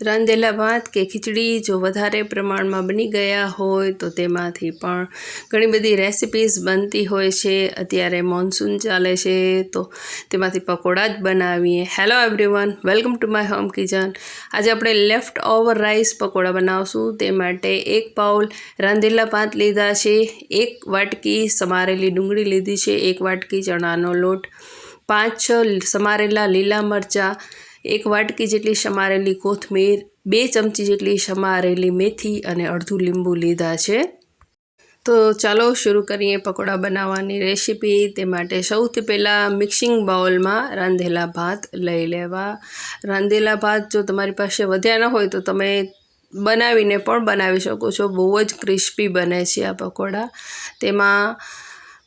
રાંધેલા ભાત કે ખીચડી જો વધારે પ્રમાણમાં બની ગયા હોય તો તેમાંથી પણ ઘણી બધી રેસિપીઝ બનતી હોય છે. અત્યારે મોન્સૂન ચાલે છે તો તેમાંથી પકોડા જ બનાવીએ. Hello everyone welcome to my home kitchen આજે આપણે લેફ્ટ ઓવર રાઈસ પકોડા બનાવશું. તે માટે એક પાઉલ રાંધેલા ભાત લીધા છે. એક વાટકી સમારેલી ડુંગળી લીધી છે. એક વાટકી ચણાનો લોટ, પાંચ છ સમારેલા લીલા મરચાં એક વાટકી જેટલી સમારેલી કોથમીર, બે ચમચી જેટલી સમારેલી મેથી અને અડધું લીંબુ લીધા છે. તો ચાલો શરૂ કરીએ પકોડા બનાવવાની રેસીપી. તે માટે સૌથી પહેલાં મિક્સિંગ બાઉલમાં રાંધેલા ભાત લઈ લેવા. રાંધેલા ભાત જો તમારી પાસે વધ્યા ન હોય તો તમે બનાવીને પણ બનાવી શકો છો. બહુ જ ક્રિસ્પી બને છે આ પકોડા. તેમાં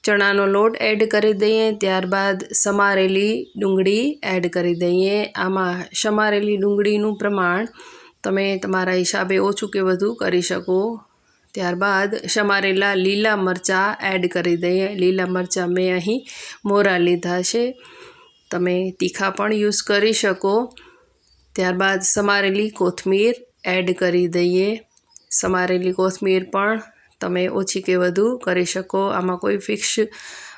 ચણાનો લોટ એડ કરી દઈએ, ત્યારબાદ સમારેલી ડુંગળી એડ કરી દઈએ. આમાં સમારેલી ડુંગળીનું પ્રમાણ તમે તમારા હિસાબે ઓછું કે વધુ કરી શકો. ત્યારબાદ સમારેલા લીલા મરચાં એડ કરી દઈએ. લીલા મરચાં મેં અહીં મોરા લીધા છે. તમે તીખા પણ યુઝ કરી શકો. ત્યારબાદ સમારેલી કોથમીર એડ કરી દઈએ. સમારેલી કોથમીર પણ તમે ઓછી કે વધુ કરી શકો. આમાં કોઈ ફિક્સ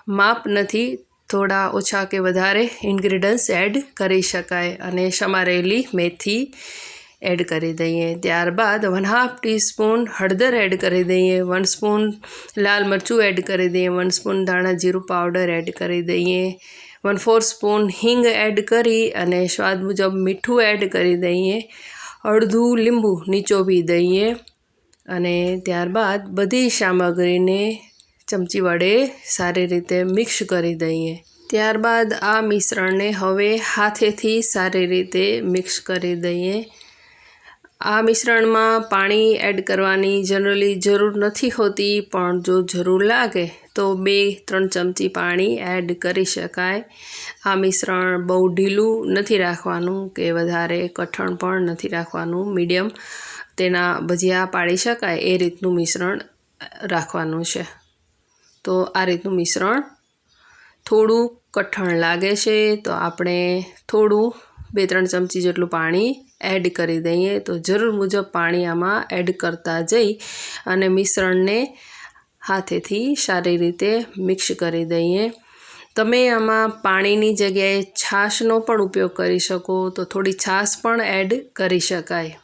માપ નથી. થોડા ઓછા કે વધારે ઇન્ગ્રીડિયન્ટ્સ એડ કરી શકાય અને સમારેલી મેથી એડ કરી દઈએ. ત્યારબાદ વન હાફ ટીસ્પૂન હળદર એડ કરી દઈએ. વન સ્પૂન લાલ મરચું એડ કરી દઈએ. વન સ્પૂન ધાણા જીરું પાવડર એડ કરી દઈએ. વન ફોર સ્પૂન હિંગ એડ કરી અને સ્વાદ મુજબ મીઠું એડ કરી દઈએ. અડધું લીંબુ નીચોવી દઈએ. અને ત્યારબાદ બધી સામગ્રીને ચમચી વડે સારી રીતે મિક્સ કરી દઈએ. ત્યારબાદ આ મિશ્રણને હવે હાથેથી સારી રીતે મિક્સ કરી દઈએ. આ મિશ્રણમાં પાણી એડ કરવાની જનરલી જરૂર નથી હોતી, પણ જો જરૂર લાગે તો બે, ત્રણ ચમચી પાણી એડ કરી શકાય. આ મિશ્રણ બહુ ઢીલું નથી રાખવાનું કે વધારે કઠણ પણ નથી રાખવાનું, મીડિયમ. તેના ભજીયા પાડી શકાય એ રીતનું મિશ્રણ રાખવાનું છે. તો આ રીતનું મિશ્રણ થોડું કઠણ લાગે છે તો આપણે થોડું બે ત્રણ ચમચી જેટલું પાણી એડ કરી દઈએ. તો જરૂર મુજબ પાણી આમાં એડ કરતા જઈ અને મિશ્રણને હાથેથી સારી રીતે મિક્સ કરી દઈએ. તમે આમાં પાણીની જગ્યાએ છાશનો પણ ઉપયોગ કરી શકો તો થોડી છાશ પણ એડ કરી શકાય.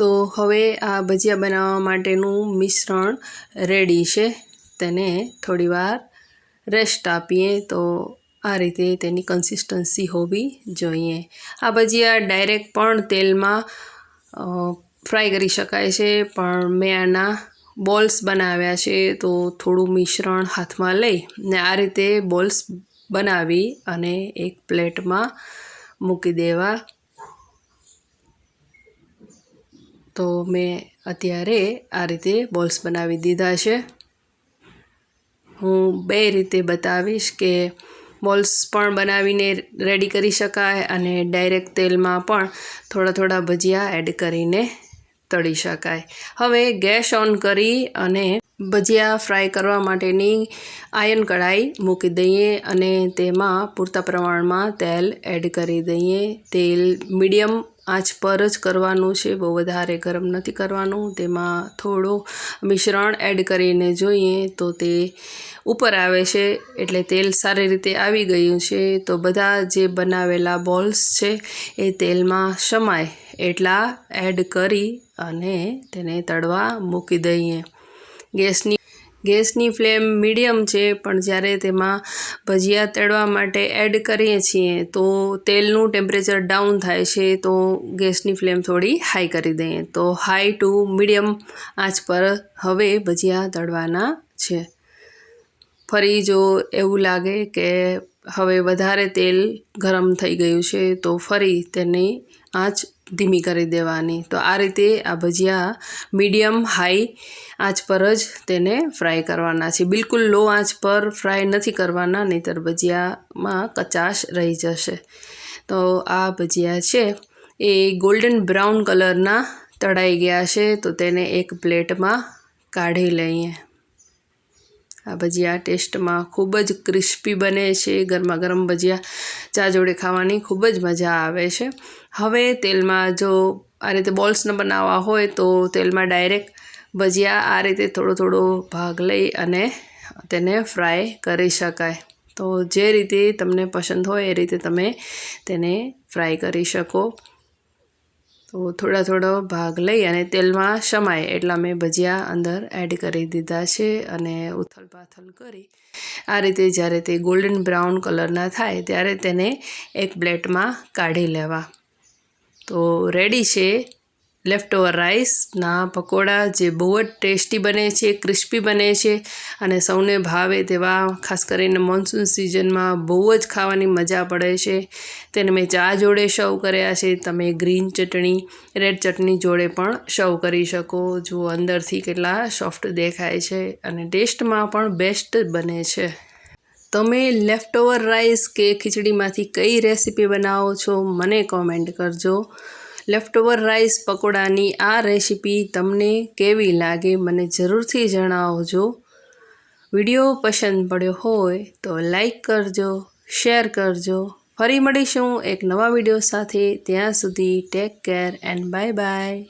તો હવે આ ભજીયા બનાવવા માટેનું મિશ્રણ રેડી છે. તેને થોડીવાર રેસ્ટ આપીએ તો આ રીતે તેની કન્સિસ્ટન્સી હોવી જોઈએ. આ ભજીયા ડાયરેક્ટ પણ તેલમાં ફ્રાય કરી શકાય છે, પણ મેં આના બોલ્સ બનાવ્યા છે તો થોડું મિશ્રણ હાથમાં લઈ ને આ રીતે બોલ્સ બનાવી અને એક પ્લેટમાં મૂકી દેવા. તો મેં અત્યારે આ રીતે બોલ્સ બનાવી દીધા છે. હું બે રીતે બતાવીશ કે બોલ્સ પણ બનાવીને રેડી કરી શકાય અને ડાયરેક્ટ તેલમાં પણ થોડા થોડા ભજીયા એડ કરીને તળી શકાય. હવે ગેસ ઓન કરી અને ભજીયા ફ્રાય કરવા માટેની આયન કઢાઈ મૂકી દઈએ અને તેમાં પૂરતા પ્રમાણમાં તેલ એડ કરી દઈએ. તેલ મીડિયમ આંચ પર જ કરવાનું છે. બહુ વધારે ગરમ નથી કરવાનું. તેમાં થોડું મિશ્રણ એડ કરીને જોઈએ તો તે ઉપર આવે છે. એટલે તેલ સારી રીતે આવી ગયું છે. તો બધા જે બનાવેલા બોલ્સ છે એ તેલમાં સમાય. એટલા એડ કરી અને તેને તળવા મૂકી દઈએ. ગેસની ગેસની ફ્લેમ મીડિયમ છે, પણ જ્યારે તેમાં ભજીયા તળવા માટે એડ કરીએ છીએ, તો તેલનું ટેમ્પરેચર ડાઉન થાય છે, તો ગેસની ફ્લેમ થોડી હાઈ કરી દઈએ. તો હાઈ ટુ મીડિયમ આંચ પર હવે ભજીયા તળવાના છે. ફરી જો એવું લાગે કે હવે વધારે તેલ ગરમ થઈ ગયું છે, તો ફરી તેની આંચ ધીમી કરી દેવાની. તો આ રીતે આ ભજીયા મીડિયમ, હાઈ આંચ પર જ તેને ફ્રાય કરવાના છે. બિલકુલ લો આંચ પર ફ્રાય નથી કરવાના, નહીંતર ભજીયામાં કચાશ રહી જશે. તો આ ભજીયા છે. એ ગોલ્ડન બ્રાઉન કલરના તળાઈ ગયા છે, તો તેને એક પ્લેટમાં કાઢી લઈએ. આ ભજીયા ટેસ્ટમાં ખૂબ જ ક્રિસ્પી બને છે. ગરમા ગરમ ભજીયા ચા જોડે ખાવાની ખૂબ જ મજા આવે છે. હવે તેલમાં જો આ રીતે બોલ્સને બનાવવા હોય તો તેલમાં ડાયરેક્ટ ભજીયા આ રીતે થોડો થોડો ભાગ લઈ અને તેને ફ્રાય કરી શકાય. તો જે રીતે તમને પસંદ હોય એ રીતે તમે તેને ફ્રાય કરી શકો. તો થોડા થોડો ભાગ લઈ અને તેલમાં સમાય એટલા મેં ભજીયા અંદર એડ કરી દીધા છે અને ઉથલ પાથલ કરી. આ રીતે જ્યારે તે ગોલ્ડન બ્રાઉન કલરના થાય ત્યારે તેને એક પ્લેટમાં કાઢી લેવા. તો રેડી છે લેફ્ટ ઓવર રાઈસના પકોડા જે બહુ જ ટેસ્ટી બને છે ક્રિસ્પી બને છે અને સૌને ભાવે તેવા, ખાસ કરીને મોન્સૂન સિઝનમાં બહુ જ ખાવાની મજા પડે છે. તેને મેં ચા જોડે સર્વ કર્યા છે. તમે ગ્રીન ચટણી રેડ ચટણી જોડે પણ સર્વ કરી શકો. જુઓ અંદરથી કેટલા સોફ્ટ દેખાય છે અને ટેસ્ટમાં પણ બેસ્ટ બને છે. તમે લેફ્ટ ઓવર રાઈસ કે ખીચડીમાંથી કઈ રેસીપી બનાવો છો, મને કોમેન્ટ કરજો. લેફ્ટ ઓવર રાઈસ પકોડાની આ રેસીપી તમને કેવી લાગે મને જરૂરથી જણાવજો. વીડિયો પસંદ પડ્યો હોય તો લાઈક કરજો શેર કરજો. ફરી મળીશું એક નવા વીડિયો સાથે. ત્યાં સુધી take care and bye bye